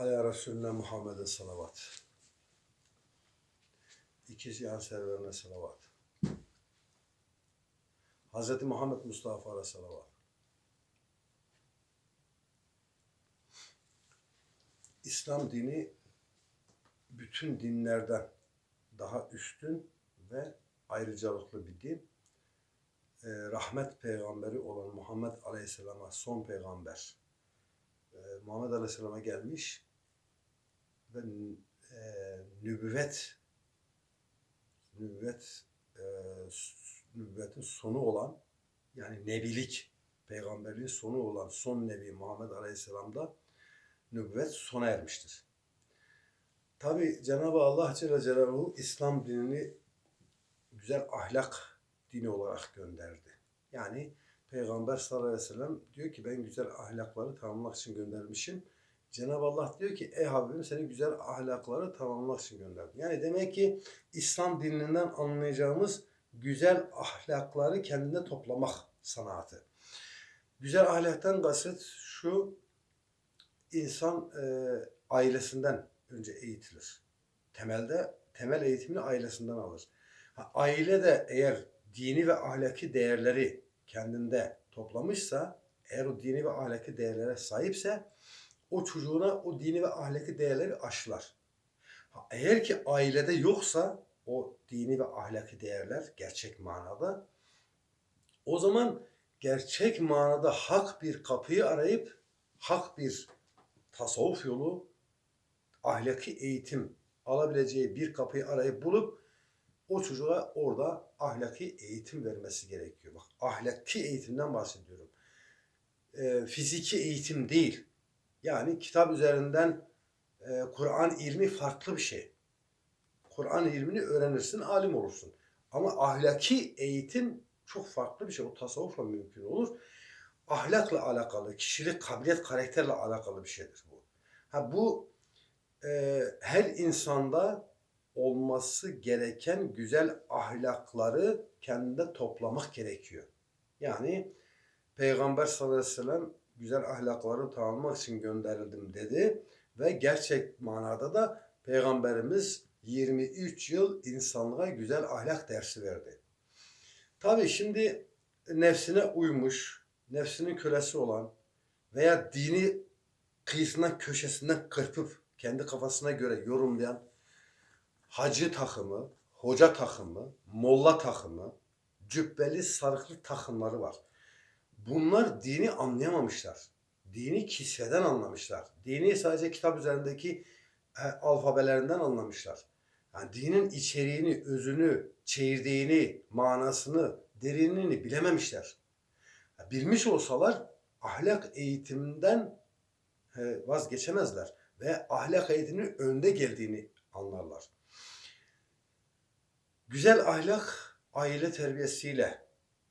Ala Resulüne Muhammed'e salavat. İkiz yan serverine salavat. Hz. Muhammed Mustafa'ya salavat. İslam dini bütün dinlerden daha üstün ve ayrıcalıklı bir din. Ee, rahmet peygamberi olan Muhammed Aleyhisselam'a son peygamber. Ee, Muhammed Aleyhisselam'a gelmiş ve e, nübüvvet nübüvvet e, nübüvvetin sonu olan yani nebilik peygamberliğin sonu olan son nebi Muhammed Aleyhisselam'da nübüvvet sona ermiştir. Tabi Cenab-ı Allah Celle Celaluhu İslam dinini güzel ahlak dini olarak gönderdi. Yani Peygamber sallallahu aleyhi ve sellem diyor ki ben güzel ahlakları tamamlamak için göndermişim. Cenab-ı Allah diyor ki ey Habibim seni güzel ahlakları tamamlamak için gönderdim. Yani demek ki İslam dininden anlayacağımız güzel ahlakları kendine toplamak sanatı. Güzel ahlaktan kasıt şu insan e, ailesinden önce eğitilir. Temelde temel eğitimini ailesinden alır. Ha, aile de eğer dini ve ahlaki değerleri kendinde toplamışsa, eğer o dini ve ahlaki değerlere sahipse o çocuğuna o dini ve ahlaki değerleri aşılar. Ha, eğer ki ailede yoksa o dini ve ahlaki değerler gerçek manada o zaman gerçek manada hak bir kapıyı arayıp hak bir tasavvuf yolu ahlaki eğitim alabileceği bir kapıyı arayıp bulup o çocuğa orada ahlaki eğitim vermesi gerekiyor. Bak ahlaki eğitimden bahsediyorum. Ee, fiziki eğitim değil. Yani kitap üzerinden e, Kur'an ilmi farklı bir şey. Kur'an ilmini öğrenirsin, alim olursun. Ama ahlaki eğitim çok farklı bir şey. O tasavvufla mümkün olur. Ahlakla alakalı, kişilik, kabiliyet, karakterle alakalı bir şeydir bu. Ha bu e, her insanda olması gereken güzel ahlakları kendinde toplamak gerekiyor. Yani Peygamber sallallahu aleyhi ve sellem güzel ahlakları tamamlamak için gönderildim dedi ve gerçek manada da Peygamberimiz 23 yıl insanlığa güzel ahlak dersi verdi. Tabii şimdi nefsine uymuş, nefsinin kölesi olan veya dini kıyısından köşesinden kırpıp kendi kafasına göre yorumlayan hacı takımı, hoca takımı, molla takımı, cübbeli sarıklı takımları var. Bunlar dini anlayamamışlar. Dini kisveden anlamışlar. Dini sadece kitap üzerindeki e, alfabelerinden anlamışlar. Yani dinin içeriğini, özünü, çekirdeğini, manasını, derinliğini bilememişler. Ya Bilmiş olsalar ahlak eğitiminden e, vazgeçemezler ve ahlak eğitiminin önde geldiğini anlarlar. Güzel ahlak aile terbiyesiyle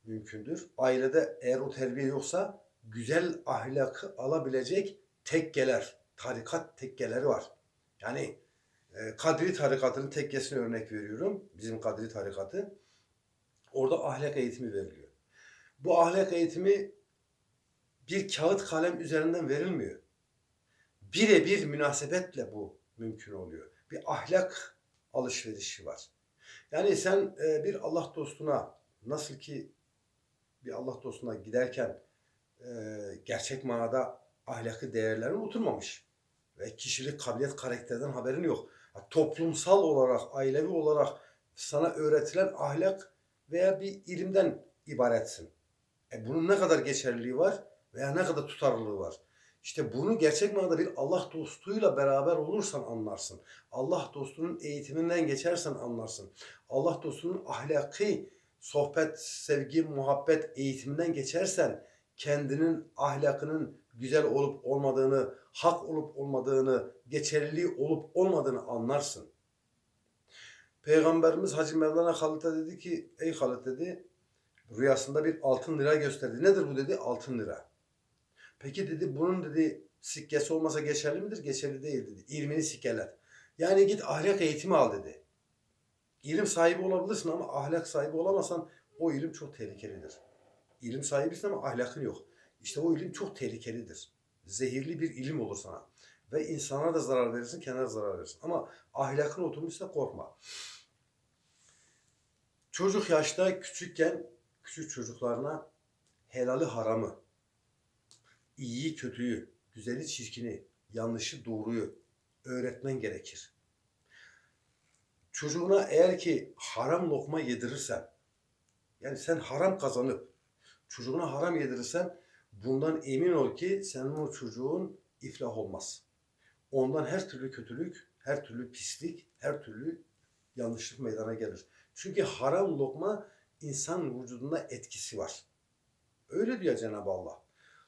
mümkündür. Ailede eğer o terbiye yoksa güzel ahlakı alabilecek tekkeler, tarikat tekkeleri var. Yani e, Kadri tarikatının tekkesine örnek veriyorum. Bizim Kadri tarikatı. Orada ahlak eğitimi veriliyor. Bu ahlak eğitimi bir kağıt kalem üzerinden verilmiyor. Birebir münasebetle bu mümkün oluyor. Bir ahlak alışverişi var. Yani sen e, bir Allah dostuna nasıl ki bir Allah dostuna giderken e, gerçek manada ahlaki değerlerin oturmamış ve kişilik, kabiliyet, karakterden haberin yok. Ha, Toplumsal olarak, ailevi olarak sana öğretilen ahlak veya bir ilimden ibaretsin. E bunun ne kadar geçerliliği var veya ne kadar tutarlılığı var. İşte bunu gerçek manada bir Allah dostuyla beraber olursan anlarsın. Allah dostunun eğitiminden geçersen anlarsın. Allah dostunun ahlaki sohbet, sevgi, muhabbet eğitiminden geçersen kendinin ahlakının güzel olup olmadığını, hak olup olmadığını, geçerliliği olup olmadığını anlarsın. Peygamberimiz Hacı Mevlana Halit'e dedi ki, ey Halit dedi, rüyasında bir altın lira gösterdi. Nedir bu dedi? Altın lira. Peki dedi bunun dedi sikkesi olmasa geçerli midir? Geçerli değil dedi. İlmini sikkelet. Yani git ahlak eğitimi al dedi. İlim sahibi olabilirsin ama ahlak sahibi olamazsan o ilim çok tehlikelidir. İlim sahibisin ama ahlakın yok. İşte o ilim çok tehlikelidir. Zehirli bir ilim olur sana. Ve insana da zarar verirsin, kendine zarar verirsin. Ama ahlakın oturmuşsa korkma. Çocuk yaşta küçükken küçük çocuklarına helali haramı, iyiyi kötüyü, güzeli çirkini, yanlışı doğruyu öğretmen gerekir. Çocuğuna eğer ki haram lokma yedirirsen, yani sen haram kazanıp çocuğuna haram yedirirsen bundan emin ol ki senin o çocuğun iflah olmaz. Ondan her türlü kötülük, her türlü pislik, her türlü yanlışlık meydana gelir. Çünkü haram lokma insan vücudunda etkisi var. Öyle diyor Cenab-ı Allah.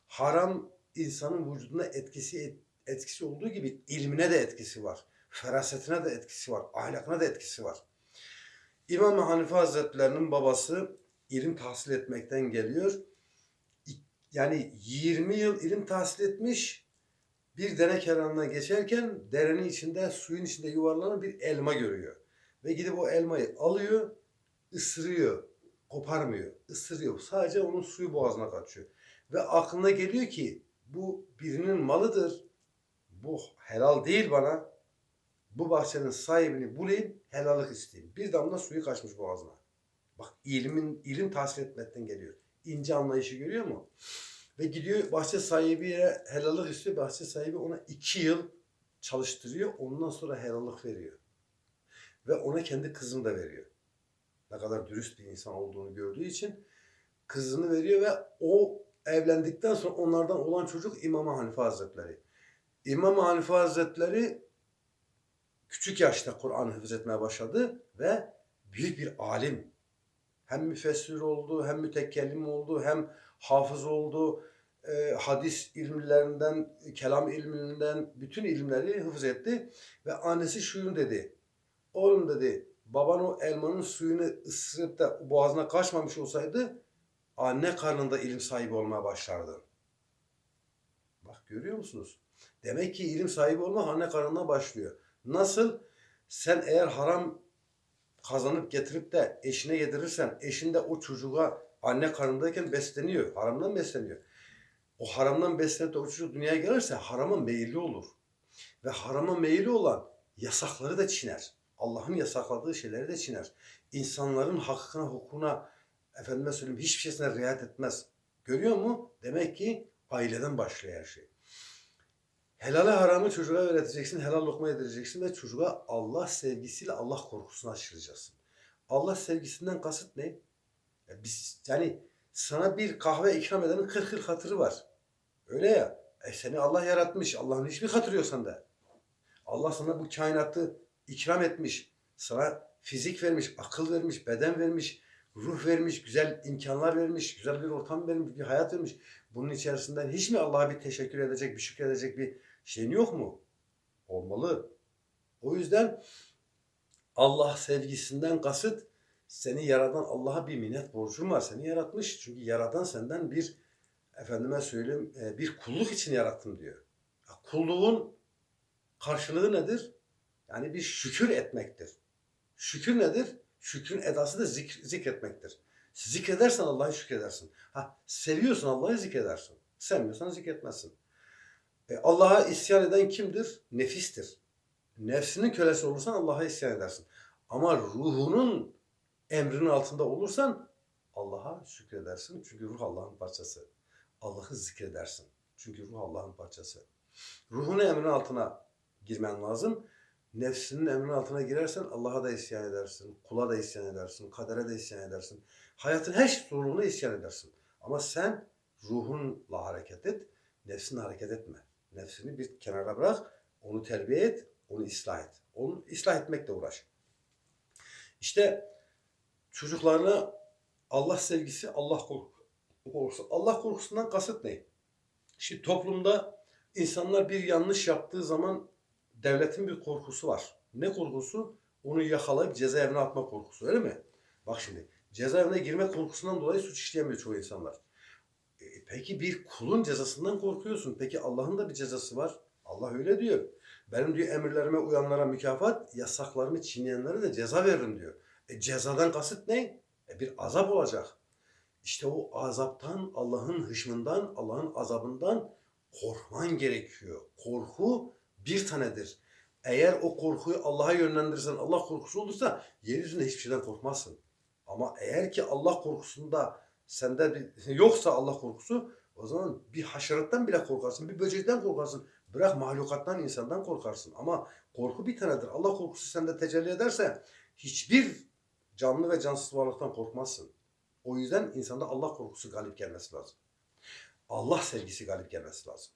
Haram insanın vücudunda etkisi etkisi olduğu gibi ilmine de etkisi var. Ferasetine de etkisi var. Ahlakına da etkisi var. İmam Hanife Hazretlerinin babası ilim tahsil etmekten geliyor. Yani 20 yıl ilim tahsil etmiş. Bir dere kenarına geçerken derenin içinde, suyun içinde yuvarlanan bir elma görüyor. Ve gidip o elmayı alıyor, ısırıyor, koparmıyor, ısırıyor. Sadece onun suyu boğazına kaçıyor. Ve aklına geliyor ki bu birinin malıdır. Bu helal değil bana. Bu bahçenin sahibini bulayım, helallik isteyeyim. Bir damla suyu kaçmış boğazına. Bak ilmin, ilim tahsil etmekten geliyor. İnce anlayışı görüyor mu? Ve gidiyor bahçe sahibiye helallik istiyor. Bahçe sahibi ona iki yıl çalıştırıyor. Ondan sonra helallik veriyor. Ve ona kendi kızını da veriyor. Ne kadar dürüst bir insan olduğunu gördüğü için kızını veriyor ve o evlendikten sonra onlardan olan çocuk İmam Hanife Hazretleri. İmam Hanife Hazretleri küçük yaşta Kur'an hıfzetmeye başladı ve büyük bir alim. Hem müfessir oldu, hem mütekellim oldu, hem hafız oldu. E, hadis ilmlerinden, kelam ilminden bütün ilimleri hıfz etti. Ve annesi şuyun dedi. Oğlum dedi, baban o elmanın suyunu ısırıp da boğazına kaçmamış olsaydı anne karnında ilim sahibi olmaya başlardı. Bak görüyor musunuz? Demek ki ilim sahibi olmak anne karnından başlıyor. Nasıl? Sen eğer haram kazanıp getirip de eşine yedirirsen, eşin de o çocuğa anne karnındayken besleniyor. Haramdan besleniyor. O haramdan beslenip de o çocuk dünyaya gelirse harama meyilli olur. Ve harama meyilli olan yasakları da çiner. Allah'ın yasakladığı şeyleri de çiner. İnsanların hakkına, hukukuna, efendime söyleyeyim hiçbir şeysine riayet etmez. Görüyor mu? Demek ki aileden başlıyor her şey. Helale haramı çocuğa öğreteceksin, helal lokma yedireceksin ve çocuğa Allah sevgisiyle Allah korkusunu aşıracaksın. Allah sevgisinden kasıt ne? Ya biz, yani sana bir kahve ikram edenin 40 yıl hatırı var. Öyle ya. E seni Allah yaratmış. Allah'ın hiçbir hatırı yok sende. Allah sana bu kainatı ikram etmiş. Sana fizik vermiş, akıl vermiş, beden vermiş, ruh vermiş, güzel imkanlar vermiş, güzel bir ortam vermiş, bir hayat vermiş. Bunun içerisinden hiç mi Allah'a bir teşekkür edecek, bir şükredecek bir şeyin yok mu? Olmalı. O yüzden Allah sevgisinden kasıt seni yaradan Allah'a bir minnet borcun var. Seni yaratmış. Çünkü yaradan senden bir efendime söyleyeyim e, bir kulluk için yarattım diyor. Kulluğun karşılığı nedir? Yani bir şükür etmektir. Şükür nedir? Şükrün edası da zik zikretmektir. Zikredersen Allah'ı şükredersin. Ha, seviyorsan Allah'ı zikredersin. Sevmiyorsan zikretmezsin. E, Allah'a isyan eden kimdir? Nefistir. Nefsinin kölesi olursan Allah'a isyan edersin. Ama ruhunun emrinin altında olursan Allah'a şükredersin. Çünkü ruh Allah'ın parçası. Allah'ı zikredersin. Çünkü ruh Allah'ın parçası. Ruhun emrinin altına girmen lazım. Nefsinin emrinin altına girersen Allah'a da isyan edersin. Kula da isyan edersin. Kadere de isyan edersin. Hayatın her sorununa isyan edersin. Ama sen ruhunla hareket et. Nefsinle hareket etme. Nefsini bir kenara bırak. Onu terbiye et. Onu ıslah et. Onu ıslah etmekle uğraş. İşte çocuklarına Allah sevgisi, Allah korkusu. Allah korkusundan kasıt ne? Şimdi toplumda insanlar bir yanlış yaptığı zaman devletin bir korkusu var. Ne korkusu? Onu yakalayıp cezaevine atma korkusu öyle mi? Bak şimdi cezaevine girme korkusundan dolayı suç işleyemiyor çoğu insanlar. E, peki bir kulun cezasından korkuyorsun. Peki Allah'ın da bir cezası var. Allah öyle diyor. Benim diyor emirlerime uyanlara mükafat, yasaklarımı çiğneyenlere de ceza veririm diyor. E, cezadan kasıt ne? E, bir azap olacak. İşte o azaptan, Allah'ın hışmından, Allah'ın azabından korkman gerekiyor. Korku bir tanedir. Eğer o korkuyu Allah'a yönlendirirsen, Allah korkusu olursa yeryüzünde hiçbir şeyden korkmazsın. Ama eğer ki Allah korkusunda sende bir, yoksa Allah korkusu o zaman bir haşerattan bile korkarsın, bir böcekten korkarsın. Bırak mahlukattan, insandan korkarsın. Ama korku bir tanedir. Allah korkusu sende tecelli ederse hiçbir canlı ve cansız varlıktan korkmazsın. O yüzden insanda Allah korkusu galip gelmesi lazım. Allah sevgisi galip gelmesi lazım.